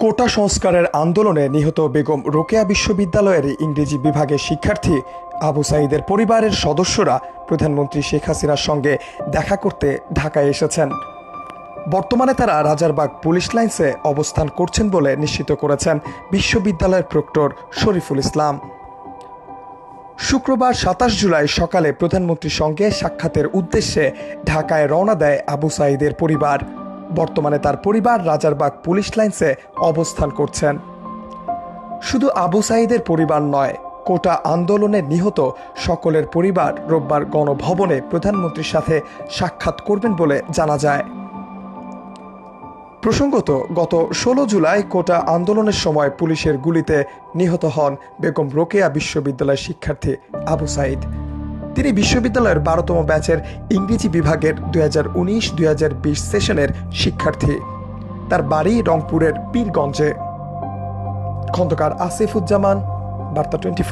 কোটা সংস্কারের আন্দোলনে নিহত বেগম রোকেয়া বিশ্ববিদ্যালয়ের ইংরেজি বিভাগের শিক্ষার্থী আবু সাইদের পরিবারের সদস্যরা প্রধানমন্ত্রী শেখ হাসিনার সঙ্গে দেখা করতে ঢাকায় এসেছেন। বর্তমানে তারা রাজারবাগ পুলিশ লাইন্সে অবস্থান করছেন বলে নিশ্চিত করেছেন বিশ্ববিদ্যালয়ের প্রক্টর শরীফুল ইসলাম। শুক্রবার সাতাশ জুলাই সকালে প্রধানমন্ত্রীর সঙ্গে সাক্ষাতের উদ্দেশ্যে ঢাকায় রওনা দেয় আবু সাইদের পরিবার। বর্তমানে তার পরিবার রাজারবাগ পুলিশ লাইন্সে অবস্থান করছেন। শুধু আবু সাইদের পরিবার নয়, কোটা আন্দোলনে নিহত সকলের পরিবার রোববার গণভবনে প্রধানমন্ত্রীর সাথে সাক্ষাৎ করবেন বলে জানা যায়। প্রসঙ্গত, গত ষোলো জুলাই কোটা আন্দোলনের সময় পুলিশের গুলিতে নিহত হন বেগম রোকেয়া বিশ্ববিদ্যালয়ের শিক্ষার্থী আবু সাইদ। তিনি বিশ্ববিদ্যালয়ের বারোতম ব্যাচের ইংরেজি বিভাগের দুই হাজার উনিশ সেশনের শিক্ষার্থী। তার বাড়ি রংপুরের পীরগঞ্জে। খন্দকার আসিফুজ্জামান, বার্তা টোয়েন্টি